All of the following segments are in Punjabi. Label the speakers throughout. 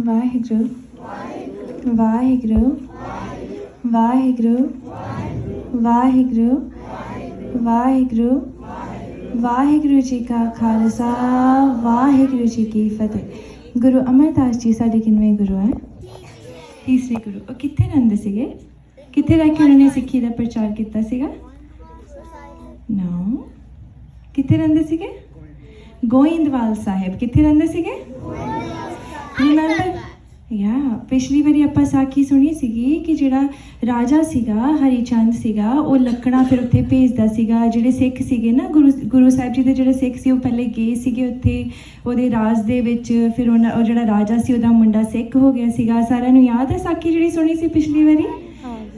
Speaker 1: ਵਾਹਿਗੁਰੂ ਵਾਹਿਗੁਰੂ ਵਾਹਿਗੁਰੂ ਵਾਹਿਗੁਰੂ ਵਾਹਿਗੁਰੂ ਵਾਹਿਗੁਰੂ ਜੀ ਕਾ ਖਾਲਸਾ, ਵਾਹਿਗੁਰੂ ਜੀ ਕੀ ਫਤਿਹ। ਗੁਰੂ ਅਮਰਦਾਸ ਜੀ ਸਾਡੇ ਕਿੰਨਵੇਂ ਗੁਰੂ ਹੈ? ਤੀਸਰੇ ਗੁਰੂ। ਉਹ ਕਿੱਥੇ ਰਹਿੰਦੇ ਸੀਗੇ? ਕਿੱਥੇ ਰਹਿ ਕੇ ਉਹਨਾਂ ਨੇ ਸਿੱਖੀ ਦਾ ਪ੍ਰਚਾਰ ਕੀਤਾ ਸੀਗਾ? ਨੋ ਕਿੱਥੇ ਰਹਿੰਦੇ ਸੀਗੇ? ਗੋਇੰਦਵਾਲ ਸਾਹਿਬ। ਕਿੱਥੇ ਰਹਿੰਦੇ ਸੀਗੇ? ਰਿਮੈਂਬਰ ਯਾ, ਪਿਛਲੀ ਵਾਰੀ ਆਪਾਂ ਸਾਖੀ ਸੁਣੀ ਸੀਗੀ ਕਿ ਜਿਹੜਾ ਰਾਜਾ ਸੀਗਾ, ਹਰੀਚੰਦ ਸੀਗਾ, ਉਹ ਲੱਕੜਾਂ ਫਿਰ ਉੱਥੇ ਭੇਜਦਾ ਸੀਗਾ। ਜਿਹੜੇ ਸਿੱਖ ਸੀਗੇ ਨਾ, ਗੁਰੂ ਗੁਰੂ ਸਾਹਿਬ ਜੀ ਦੇ ਜਿਹੜੇ ਸਿੱਖ ਸੀ, ਉਹ ਪਹਿਲੇ ਗਏ ਸੀਗੇ ਉੱਥੇ। ਉਹਦੇ ਰਾਜ ਦੇ ਵਿੱਚ ਫਿਰ ਉਹਨਾਂ, ਉਹ ਜਿਹੜਾ ਰਾਜਾ ਸੀ, ਉਹਦਾ ਮੁੰਡਾ ਸਿੱਖ ਹੋ ਗਿਆ ਸੀਗਾ। ਸਾਰਿਆਂ ਨੂੰ ਯਾਦ ਹੈ ਸਾਖੀ ਜਿਹੜੀ ਸੁਣੀ ਸੀ ਪਿਛਲੀ ਵਾਰੀ?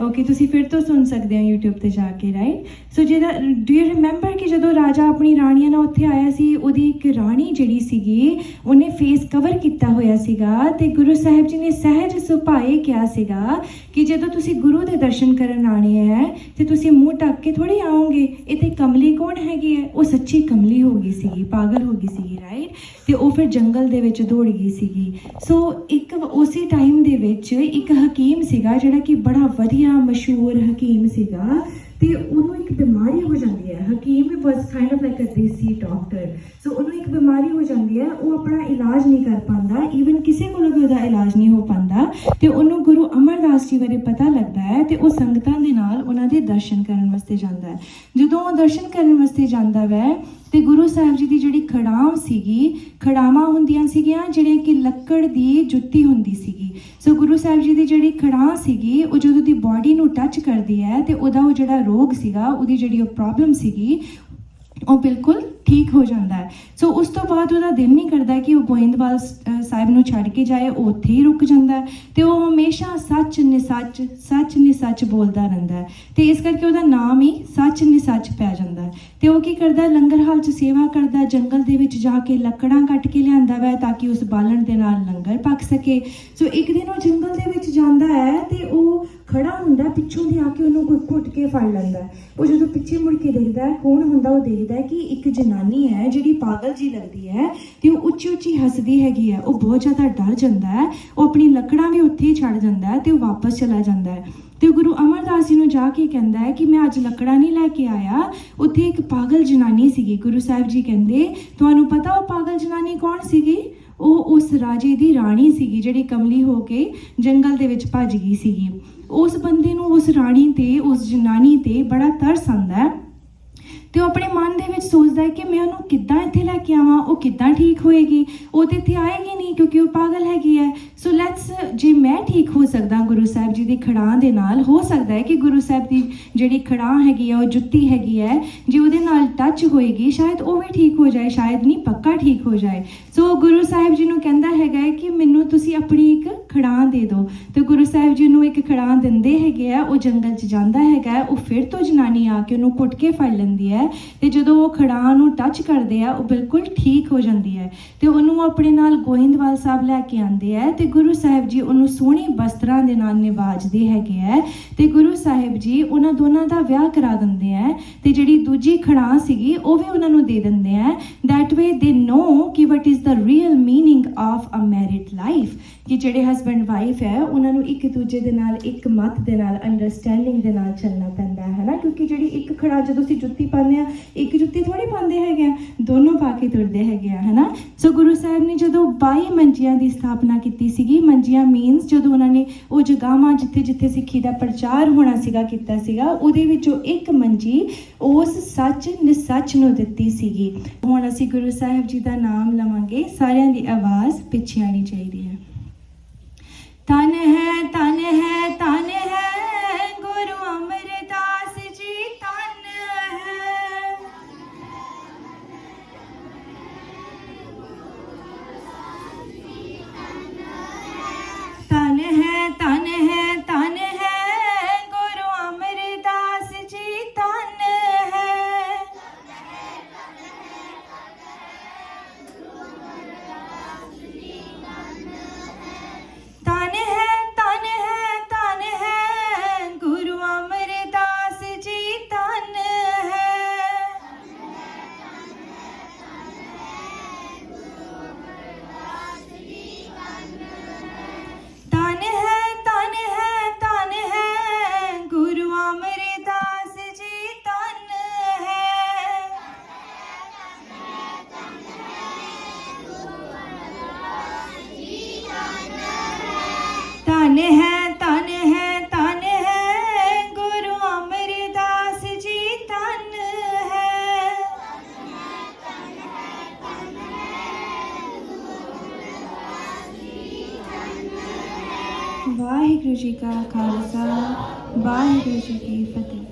Speaker 1: ਓਕੇ ਤੁਸੀਂ ਫਿਰ ਤੋਂ ਸੁਣ ਸਕਦੇ ਹੋ YouTube ਤੇ ਜਾ ਕੇ ਰਾਈਟ ਸੋ ਜਿਹੜਾ ਡੂ ਯੂ ਰਿਮੈਂਬਰ ਕਿ ਜਦੋਂ ਰਾਜਾ ਆਪਣੀ ਰਾਣੀਆਂ ਨਾਲ ਉੱਥੇ ਆਇਆ ਸੀ, ਉਹਦੀ ਇੱਕ ਰਾਣੀ ਜਿਹੜੀ ਸੀਗੀ, ਉਹਨੇ ਫੇਸ ਕਵਰ ਕੀਤਾ ਹੋਇਆ ਸੀਗਾ ਤੇ ਗੁਰੂ ਸਾਹਿਬ ਜੀ ਨੇ ਸਹਿਜ ਸੁਭਾਏ ਕਿਹਾ ਸੀਗਾ ਕਿ ਜਦੋਂ ਤੁਸੀਂ ਗੁਰੂ ਦੇ ਦਰਸ਼ਨ ਕਰਨ ਆਣੇ ਹੈ, ਤੇ ਤੁਸੀਂ ਮੂੰਹ ਢੱਕ ਕੇ ਥੋੜੀ ਆਓਗੇ ਇਹ ਤੇ ਕਮਲੀ ਕੌਣ ਹੈਗੀ ਹੈ? ਉਹ ਸੱਚੀ ਕਮਲੀ ਹੋ ਗਈ ਸੀਗੀ, ਪਾਗਲ ਹੋ ਗਈ ਸੀਗੀ ਰਾਈਟ ਤੇ ਉਹ ਫਿਰ ਜੰਗਲ ਦੇ ਵਿੱਚ ਦੌੜ ਗਈ ਸੀਗੀ। ਸੋ ਇੱਕ ਉਸੇ ਟਾਈਮ ਦੇ ਵਿੱਚ ਇੱਕ ਹਕੀਮ ਸੀਗਾ ਜਿਹੜਾ ਕਿ ਬੜਾ ਵਧੀਆ ਮਸ਼ਹੂਰ ਹਕੀਮ ਸੀਗਾ ਤੇ ਉਹਨੂੰ ਇੱਕ ਬਿਮਾਰੀ ਹੋ ਜਾਂਦੀ ਹੈ। ਹਕੀਮ was kind of like a desi doctor so ਉਹਨੂੰ ਇੱਕ ਬਿਮਾਰੀ ਹੋ ਜਾਂਦੀ ਹੈ, ਉਹ ਆਪਣਾ ਇਲਾਜ ਨਹੀਂ ਕਰ ਪਾਉਂਦਾ ਈਵਨ ਕਿਸੇ ਕੋਲੋਂ ਵੀ ਉਹਦਾ ਇਲਾਜ ਨਹੀਂ ਹੋ ਪਾਉਂਦਾ। ਤੇ ਉਹਨੂੰ ਗੁਰੂ ਅਮਰਦਾਸ ਜੀ ਬਾਰੇ ਪਤਾ ਲੱਗਦਾ ਹੈ ਤੇ ਉਹ ਸੰਗਤਾਂ ਦੇ ਨਾਲ ਉਹਨਾਂ ਦੇ ਦਰਸ਼ਨ ਕਰਨ ਵਾਸਤੇ ਜਾਂਦਾ ਹੈ। ਜਦੋਂ ਉਹ ਦਰਸ਼ਨ ਕਰਨ ਵਾਸਤੇ ਜਾਂਦਾ ਵੈ, ਤੇ ਗੁਰੂ ਸਾਹਿਬ ਜੀ ਦੀ ਜਿਹੜੀ ਖੜਾਮ ਸੀਗੀ ਖੜਾਵਾਂ ਹੁੰਦੀਆਂ ਸੀਗੀਆਂ, ਜਿਹੜੀਆਂ ਕਿ ਲੱਕੜ ਦੀ ਜੁੱਤੀ ਹੁੰਦੀ ਸੀ ਸੋ ਗੁਰੂ ਸਾਹਿਬ ਜੀ ਦੀ ਜਿਹੜੀ ਖੜਾਂ ਸੀਗੀ, ਉਹ ਜਦੋਂ ਦੀ ਬਾਡੀ ਨੂੰ ਟੱਚ ਕਰਦੀ ਹੈ ਤੇ ਉਹਦਾ ਉਹ ਜਿਹੜਾ ਰੋਗ ਸੀਗਾ, ਉਹਦੀ ਜਿਹੜੀ ਉਹ ਪ੍ਰੋਬਲਮ ਸੀਗੀ, ਉਹ ਬਿਲਕੁਲ ਠੀਕ ਹੋ ਜਾਂਦਾ ਹੈ। ਸੋ ਉਸ ਤੋਂ ਬਾਅਦ ਉਹਦਾ ਦਿਲ ਨਹੀਂ ਕਰਦਾ ਕਿ ਉਹ ਗੋਇੰਦਵਾਲ ਸ- ਸਾਹਿਬ ਨੂੰ ਛੱਡ ਕੇ ਜਾਏ, ਉਹ ਉੱਥੇ ਹੀ ਰੁਕ ਜਾਂਦਾ ਹੈ ਤੇ ਉਹ ਹਮੇਸ਼ਾ ਸੱਚ ਨੇ ਸੱਚ ਸੱਚ ਨੇ ਸੱਚ ਬੋਲਦਾ ਰਹਿੰਦਾ ਹੈ ਤੇ ਇਸ ਕਰਕੇ ਉਹਦਾ ਨਾਮ ਹੀ ਸੱਚ ਨੇ ਸੱਚ ਪੈ ਜਾਂਦਾ ਹੈ। ਤੇ ਉਹ ਕੀ ਕਰਦਾ ਲੰਗਰ ਹਾਲ 'ਚ ਸੇਵਾ ਕਰਦਾ ਜੰਗਲ ਦੇ ਵਿੱਚ ਜਾ ਕੇ ਲੱਕੜਾਂ ਕੱਟ ਕੇ ਲਿਆਂਦਾ ਵੈ ਤਾਂ ਕਿ ਉਸ ਬਾਲਣ ਦੇ ਨਾਲ ਲੰਗਰ ਪੱਕ ਸਕੇ। ਸੋ ਇੱਕ ਦਿਨ ਉਹ ਜੰਗਲ ਦੇ ਵਿੱਚ ਜਾਂਦਾ ਹੈ ਤੇ ਉਹ ਖੜਾ ਹੁੰਦਾ, ਪਿੱਛੋਂ ਦੀ ਆ ਕੇ ਉਹਨੂੰ ਕੋਈ ਘੁੱਟ ਕੇ ਫੜ ਲੈਂਦਾ ਉਹ ਜਦੋਂ ਪਿੱਛੇ ਮੁੜ ਕੇ ਦੇਖਦਾ ਕੌਣ ਹੁੰਦਾ ਉਹ ਦੇਖਦਾ ਕਿ ਇੱਕ ਜਨਾਨੀ ਹੈ, ਜਿਹੜੀ ਪਾਗਲ ਜੀ ਲੱਗਦੀ ਹੈ ਤੇ ਉਹ ਉੱਚੀ ਉੱਚੀ ਹੱਸਦੀ ਹੈਗੀ ਹੈ। ਉਹ ਬਹੁਤ ਜ਼ਿਆਦਾ ਡਰ ਜਾਂਦਾ ਹੈ। ਉਹ ਆਪਣੀ ਲੱਕੜਾਂ ਵੀ ਉੱਥੇ ਹੀ ਛੱਡ ਜਾਂਦਾ ਹੈ ਤੇ ਉਹ ਵਾਪਸ ਚਲਾ ਜਾਂਦਾ ਹੈ। ਤੇ ਉਹ ਗੁਰੂ ਅਮਰਦਾਸ ਜੀ ਨੂੰ ਜਾ ਕੇ ਕਹਿੰਦਾ ਹੈ ਕਿ ਮੈਂ ਅੱਜ ਲੱਕੜਾਂ ਨਹੀਂ ਲੈ ਕੇ ਆਇਆ। ਉੱਥੇ ਇੱਕ ਪਾਗਲ ਜਨਾਨੀ ਸੀਗੀ, ਗੁਰੂ ਸਾਹਿਬ ਜੀ ਕਹਿੰਦੇ, ਤੁਹਾਨੂੰ ਪਤਾ ਉਹ ਪਾਗਲ ਜਨਾਨੀ ਕੌਣ ਸੀਗੀ? ਉਹ ਉਸ ਰਾਜੇ ਦੀ ਰਾਣੀ ਸੀਗੀ, ਜਿਹੜੀ ਕਮਲੀ ਹੋ ਕੇ ਜੰਗਲ ਦੇ ਵਿੱਚ ਭੱਜ ਗਈ ਸੀਗੀ। ਉਸ ਬੰਦੇ ਨੂੰ ਉਸ ਰਾਣੀ ਤੇ, ਉਸ ਜਨਾਨੀ ਤੇ ਬੜਾ ਤਰਸ ਆਉਂਦਾ ਹੈ। ਤੇ ਉਹ ਆਪਣੇ ਮਨ ਦੇ ਵਿੱਚ ਸੋਚਦਾ ਹੈ ਕਿ ਮੈਂ ਉਹਨੂੰ ਕਿੱਦਾਂ ਇੱਥੇ ਲੈ ਕੇ ਆਵਾਂ, ਉਹ ਕਿੱਦਾਂ ਠੀਕ ਹੋਏਗੀ? ਉਹ ਤੇ ਇੱਥੇ ਆਏਗੀ ਨਹੀਂ ਕਿਉਂਕਿ ਉਹ ਪਾਗਲ ਹੈਗੀ ਹੈ। ਸੋ ਲੈਟਸ ਜੇ ਮੈਂ ਠੀਕ ਹੋ ਸਕਦਾ ਗੁਰੂ ਸਾਹਿਬ ਜੀ ਦੀ ਖੜਾਂ ਦੇ ਨਾਲ, ਹੋ ਸਕਦਾ ਹੈ ਕਿ ਗੁਰੂ ਸਾਹਿਬ ਦੀ ਜਿਹੜੀ ਖੜਾਂ ਹੈਗੀ ਹੈ, ਉਹ ਜੁੱਤੀ ਹੈਗੀ ਹੈ, ਜੇ ਉਹਦੇ ਨਾਲ ਟੱਚ ਹੋਏਗੀ, ਸ਼ਾਇਦ ਉਹ ਵੀ ਠੀਕ ਹੋ ਜਾਏ, ਸ਼ਾਇਦ ਨਹੀਂ, ਪੱਕਾ ਠੀਕ ਹੋ ਜਾਏ। ਸੋ ਗੁਰੂ ਸਾਹਿਬ ਜੀ ਨੂੰ ਕਹਿੰਦਾ ਹੈਗਾ ਕਿ ਮੈਨੂੰ ਤੁਸੀਂ ਆਪਣੀ ਇੱਕ ਖੜਾਂ ਦੇ ਦਿਓ। ਤੇ ਗੁਰੂ ਸਾਹਿਬ ਜੀ ਨੂੰ ਇੱਕ ਖੜਾਂ ਦਿੰਦੇ ਹੈਗੇ ਆ, ਉਹ ਜੰਗਲ 'ਚ ਜਾਂਦਾ ਹੈਗਾ ਉਹ ਫਿਰ ਤੋਂ ਜਨਾਨੀ ਆ ਕੇ ਉਹਨੂੰ ਕੁੱਟ ਕੇ ਫੜ ਲੈਂਦੀ ਹੈ। ਤੇ ਜਦੋਂ ਉਹ ਖੜਾਂ ਨੂੰ ਟੱਚ ਕਰਦੇ ਆ, ਉਹ ਬਿਲਕੁਲ ਠੀਕ ਹੋ ਜਾਂਦੀ ਹੈ ਤੇ ਉਹਨੂੰ ਆਪਣੇ ਨਾਲ ਗੋਇੰਦਵਾਲ ਸਾਹਿਬ ਲੈ ਕੇ ਆਉਂਦੇ ਆ ਤੇ ਗੁਰੂ ਸਾਹਿਬ ਜੀ ਉਹਨੂੰ ਸੋਹਣੇ ਵਸਤਰਾਂ ਦੇ ਨਾਲ ਨਿਵਾਜਦੇ ਹੈਗੇ ਆ ਤੇ ਗੁਰੂ ਸਾਹਿਬ ਜੀ ਉਹਨਾਂ ਦੋਨਾਂ ਦਾ ਵਿਆਹ ਕਰਾ ਦਿੰਦੇ ਆ ਤੇ ਜਿਹੜੀ ਦੂਜੀ ਖੜਾਂ ਸੀਗੀ, ਉਹ ਵੀ ਉਹਨਾਂ ਨੂੰ ਦੇ ਦਿੰਦੇ ਆ। ਦੈਟ way ਦੇ ਨੋ ਕਿ what is the real meaning of a married life ਕਿ ਜਿਹੜੇ ਹਸਬੰਡ ਵਾਈਫ ਹੈ, ਉਹਨਾਂ ਨੂੰ ਇੱਕ ਦੂਜੇ ਦੇ ਨਾਲ, ਇੱਕ ਮਤ ਦੇ ਨਾਲ ਅੰਡਰਸਟੈਂਡਿੰਗ ਦੇ ਨਾਲ ਚੱਲਣਾ ਪੈਂਦਾ ਹੈ ਨਾ? ਕਿਉਂਕਿ ਜਿਹੜੀ ਇੱਕ ਖੜਾ ਜਦੋਂ ਅਸੀਂ ਜੁੱਤੀ ਪਾਉਂਦੇ ਆ ਇੱਕ ਜੁੱਤੀ ਥੋੜੀ ਪਾਉਂਦੇ ਹੈਗੇ ਆ, ਦੋਨੋਂ ਪਾ ਕੇ ਤੁਰਦੇ ਹੈਗੇ ਆ, ਹੈਨਾ? ਸੋ ਗੁਰੂ ਸਾਹਿਬ ਨੇ ਜਦੋਂ 22 ਮੰਜੀਆਂ ਦੀ ਸਥਾਪਨਾ ਕੀਤੀ ਸੀਗੀ, ਮੰਜੀਆਂ ਮੀਨਸ ਜਦੋਂ ਉਹਨਾਂ ਨੇ ਉਹ ਜਗਾਵਾਂ ਜਿੱਥੇ ਜਿੱਥੇ ਸਿੱਖੀ ਦਾ ਪ੍ਰਚਾਰ ਹੋਣਾ ਸੀਗਾ, ਕੀਤਾ ਸੀਗਾ, ਉਹਦੇ ਵਿੱਚੋਂ ਇੱਕ ਮੰਜੀ ਉਸ ਸੱਚ ਨਿਸੱਚ ਨੂੰ ਦਿੱਤੀ ਸੀਗੀ। ਹੁਣ ਅਸੀਂ ਗੁਰੂ ਸਾਹਿਬ ਜੀ ਦਾ ਨਾਮ ਲਵਾਂਗੇ, ਸਾਰਿਆਂ ਦੀ ਆਵਾਜ਼ ਪਿੱਛੇ ਆਣੀ ਚਾਹੀਦੀ ਹੈ। ਤਨ ਹੈ ਤਨ ਹੈ ਤਨ ਧਨ ਹੈ ਤਨ ਹੈ, ਧਨ ਹੈ, ਗੁਰੂ ਅਮਰਦਾਸ ਜੀ ਧਨ ਹੈ। ਵਾਹਿਗੁਰੂ ਜੀ ਕਾ ਖਾਲਸਾ, ਵਾਹਿਗੁਰੂ ਜੀ ਕੀ ਫਤਿਹ।